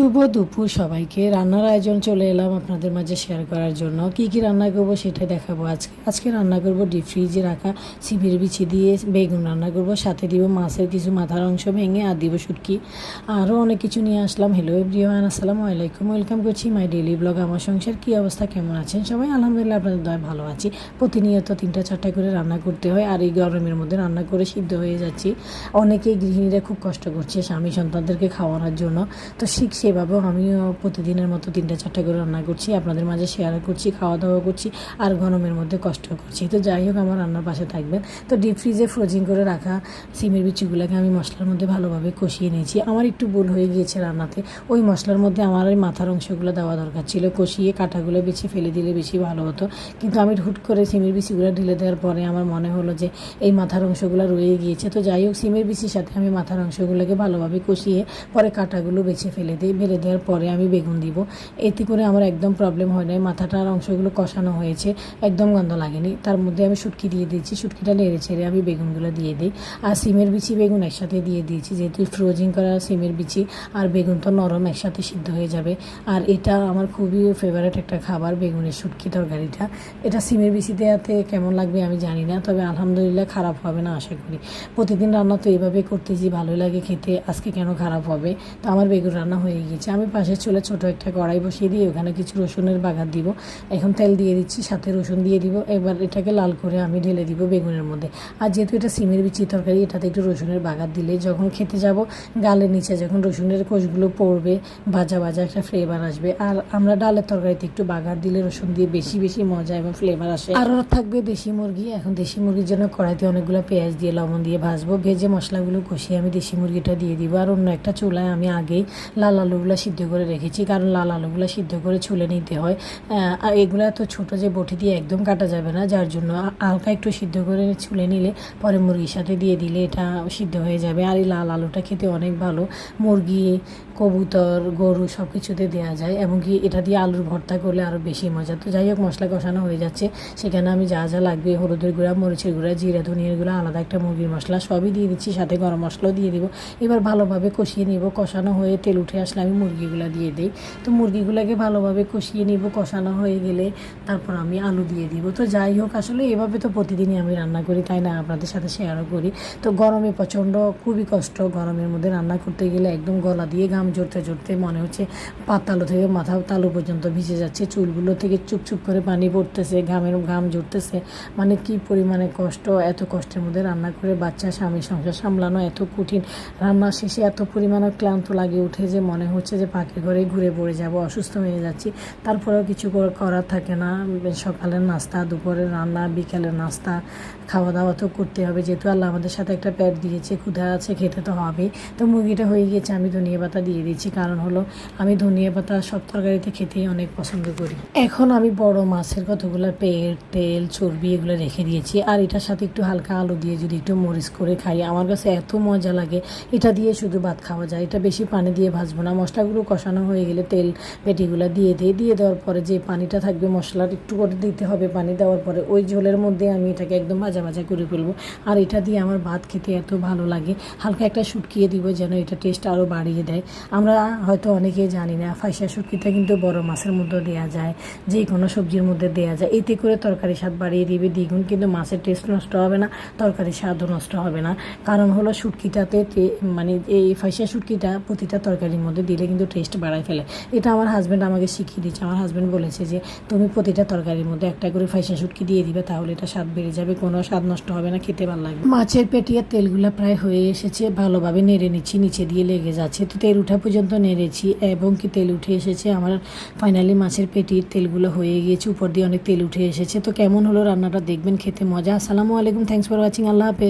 শুভ দুপুর সবাইকে। রান্নার আয়োজন চলে এলাম আপনাদের মাঝে শেয়ার করার জন্য। কি কি রান্না করব সেটাই দেখাবো আজকে। আজকে রান্না করব ডিপ ফ্রিজে রাখা সিবির বিচি দিয়ে বেগুন রান্না করব। সাথে দিব মাছের কিছু মাথার অংশ ভেঙে আর দিব শুটকি। আরও অনেক কিছু নিয়ে আসলাম। হ্যালো এভরিওয়ান আসসালামু আলাইকুম। ওয়েলকাম করছি মাই ডেইলি ব্লগ আমার সংসার। কী অবস্থা? কেমন আছেন সবাই? আলহামদুলিল্লাহ, আপনাদের দয় ভালো আছি। প্রতিনিয়ত তিনটা চারটা করে রান্না করতে হয় আর এই গরমের মধ্যে রান্না করে সিদ্ধ হয়ে যাচ্ছি। অনেকেই গৃহিণীরা খুব কষ্ট করছে স্বামী সন্তানদেরকে খাওয়ানোর জন্য। তো সেভাবেও আমিও প্রতিদিনের মতো তিনটা, চারটা করে রান্না করছি, আপনাদের মাঝে শেয়ার করছি খাওয়া দাওয়া করছি, আর গরমের মধ্যে কষ্ট করছি। তো যাই হোক, আমার রান্নার পাশে থাকবেন। তো ডিপ ফ্রিজে ফ্রোজিং করে রাখা সিমের বিচিগুলোকে আমি মশলার মধ্যে ভালোভাবে কষিয়ে নিয়েছি। আমার একটু ভুল হয়ে গিয়েছে রান্নাতে। ওই মশলার মধ্যে আমার ওই মাথার অংশগুলো দেওয়া দরকার ছিল। কষিয়ে কাঁটাগুলো বেছে ফেলে দিলে বেশি ভালো হতো। কিন্তু আমি হুট করে সিমের বিচিগুলো ঢেলে দেওয়ার পরে আমার মনে হলো যে এই মাথার অংশগুলো রয়ে গিয়েছে। তো যাই হোক, সিমের বিচির সাথে আমি মাথার অংশগুলোকে ভালোভাবে কষিয়ে পরে কাঁটাগুলো বেছে ফেলে দিই। ফেলে দেওয়ার পরে আমি বেগুন দিব। এতে করে আমার একদম প্রবলেম হয় নাই। মাথাটার অংশগুলো কষানো হয়েছে। একদম গন্ধ লাগেনি। তার মধ্যে আমি শুটকি দিয়ে দিয়েছি। শুটকিটা নেড়ে ছেড়ে আমি বেগুনগুলো দিয়ে দিই। আর সিমের বিচি বেগুন একসাথে দিয়ে দিয়েছি। যেহেতু ফ্রোজিং করা সিমের বিচি, আর বেগুন তো নরম একসাথে সিদ্ধ হয়ে যাবে। আর এটা আমার খুবই ফেভারিট একটা খাবার, বেগুনের শুটকি তরকারিটা। এটা সিমের বিচি দেওয়াতে কেমন লাগবে আমি জানি না। তবে আলহামদুলিল্লাহ খারাপ হবে না আশা করি। প্রতিদিন রান্না তো এভাবে করতেছি, ভালোই লাগে খেতে। আজকে কেন খারাপ হবে? তো আমার বেগুন রান্না হয়ে গিয়েছে আমি পাশের চলে ছোট একটা কড়াই বসিয়ে দিয়ে ওখানে কিছু রসুনের বাগার দিব। এখন তেল দিয়ে দিচ্ছি, সাথে রসুন দিয়ে দিব। এবার এটাকে লাল করে আমি ঢেলে দিব বেগুনের মধ্যে। আর যেহেতু এটা সিমের বিচি তরকারি, এটাতে একটু রসুনের বাগার দিলে যখন খেতে যাব, গালের নিচে যখন রসুনের কোষগুলো পড়বে, ভাজা ভাজা একটা ফ্লেভার আসবে। আর আমরা ডালের তরকারিতে একটু বাগার দিলে রসুন দিয়ে বেশি বেশি মজা এবং ফ্লেভার আসে। আরও থাকবে দেশি মুরগি। এখন দেশি মুরগির জন্য কড়াইতে অনেকগুলো পেঁয়াজ দিয়ে লবণ দিয়ে ভাজবো। ভেজে মশলাগুলো কষিয়ে আমি দেশি মুরগিটা দিয়ে দিব। আর অন্য একটা চুলায় আমি আগেই লাল আলুগুলো সিদ্ধ করে রেখেছি, কারণ লাল আলুগুলো সিদ্ধ করে ছুলে নিতে হয়। আর এগুলো এত ছোটো যে বটি দিয়ে একদম কাটা যাবে না, যার জন্য হালকা একটু সিদ্ধ করে ছুলে নিলে পরে মুরগির সাথে দিয়ে দিলে এটা সিদ্ধ হয়ে যাবে। আর এই লাল আলুটা খেতে অনেক ভালো। মুরগি, কবুতর, গরু সব কিছুতে দেওয়া যায়, এমনকি এটা দিয়ে আলুর ভর্তা করলে আরও বেশি মজা। তো যাই হোক, মশলা কষানো হয়ে যাচ্ছে। সেখানে আমি যা যা লাগবে, হলুদের গুঁড়া, মরিচের গুঁড়া, জিরা, ধনিয়ার গুঁড়া, আলাদা একটা মুরগির মশলা সবই দিয়ে দিচ্ছি, সাথে গরম মশলাও দিয়ে দিব। এবার ভালোভাবে কষিয়ে নিব। কষানো হয়ে তেল উঠে আসলে আমি মুরগিগুলো দিয়ে দিই। তো মুরগিগুলোকে ভালোভাবে কষিয়ে নিব, কষানো হয়ে গেলে তারপর আমি আলু দিয়ে দিব। তো যাই হোক, আসলে এভাবে তো প্রতিদিনই আমি রান্না করি, তাই না? আপনাদের সাথে শেয়ারও করি। তো গরমে প্রচণ্ড, খুবই কষ্ট গরমের মধ্যে রান্না করতে গেলে একদম গলা দিয়ে ঘাম জড়তে জড়তে মনে হচ্ছে পাতালো থেকে মাথা তালু পর্যন্ত ভিজে যাচ্ছে, চুলগুলো থেকে চুপ চুপ করে পানি পড়তেছে, ঘামের ঘাম জড়তেছে মানে কি পরিমাণে কষ্ট, এত কষ্টের মধ্যে রান্না করে বাচ্চা, স্বামী সংসার সামলানো এত কঠিন। রান্না শেষে এত পরিমাণে ক্লান্ত লাগে উঠে যে মনে হচ্ছে যে পাখি ঘরে ঘুরে পড়ে যাব, অসুস্থ হয়ে যাচ্ছি। তারপরেও কিছু করার থাকে না। সকালের নাস্তা দুপুরের রান্না বিকালের নাস্তা খাওয়া দাওয়া তো করতে হবে। যেহেতু আল্লাহ আমাদের সাথে একটা প্যাট দিয়েছে, ক্ষুধা আছে, খেতে তো হবেই। তো মুরগিটা হয়ে গিয়েছে, আমি ধনিয়া পাতা দিয়ে দিচ্ছি কারণ হলো, আমি ধনিয়া পাতা সব তরকারিতে খেতেই অনেক পছন্দ করি। এখন আমি বড় মাছের কতগুলো পেট, তেল, চর্বি এগুলো রেখে দিয়েছি। আর এটার সাথে একটু হালকা আলু দিয়ে যদি একটু মরিচ করে খাই, আমার কাছে এত মজা লাগে। এটা দিয়ে শুধু ভাত খাওয়া যায়, এটা বেশি পানি দিয়ে ভাজবো না। মশলাগুলো কষানো হয়ে গেলে তেল পেটিগুলো দিয়ে দিয়ে দিয়ে দেওয়ার পরে যে পানিটা থাকবে, মশলার একটু করে দিতে হবে পানি দেওয়ার পরে ওই ঝোলের মধ্যে আমি এটাকে একদম ভাজা ভাজা করে ফেলব। আর এটা দিয়ে আমার ভাত খেতে এত ভালো লাগে। হালকা একটা শুটকিয়ে দিব যেন এটা টেস্ট আরও বাড়িয়ে দেয়। আমরা হয়তো অনেকেই জানি না, ফাইসা শুটকিটা কিন্তু বড় মাছের মধ্যে দেওয়া যায়, যে কোনো সবজির মধ্যে দেওয়া যায়। এতে করে তরকারি স্বাদ বাড়িয়ে দিবে দ্বিগুণ, কিন্তু মাছের টেস্ট নষ্ট হবে না, তরকারির স্বাদও নষ্ট হবে না। কারণ হলো শুটকিটাতে মানে এই ফাইসা শুটকিটা প্রতিটা তরকারির মধ্যে দিলে কিন্তু টেস্ট বাড়ায় ফেলে। এটা আমার হাজব্যান্ড আমাকে শিখিয়ে দিচ্ছে আমার হাজব্যান্ড বলেছে যে, তুমি প্রতিটা তরকারির মধ্যে একটা করে ফাইসা শুটকি দিয়ে দিবে, তাহলে এটা স্বাদ বেড়ে যাবে, কোনো স্বাদ নষ্ট হবে না, খেতে ভালো লাগবে। মাছের পেটিয়ে তেলগুলো প্রায় হয়ে এসেছে, ভালোভাবে নেড়ে নিচ্ছি, নিচে দিয়ে লেগে যাচ্ছে। তো তেল উঠা পর্যন্ত নেড়েছি এবং কি তেল উঠে এসেছে, আমার ফাইনালি মাছের পেটির তেলগুলো হয়ে গিয়েছে, উপর দিয়ে অনেক তেল উঠে এসেছে। তো কেমন হলো রান্নাটা দেখবেন, খেতে মজা। আসসালামু আলাইকুম থ্যাংকস ফর ওয়াচিং আল্লাহ হাফেজ।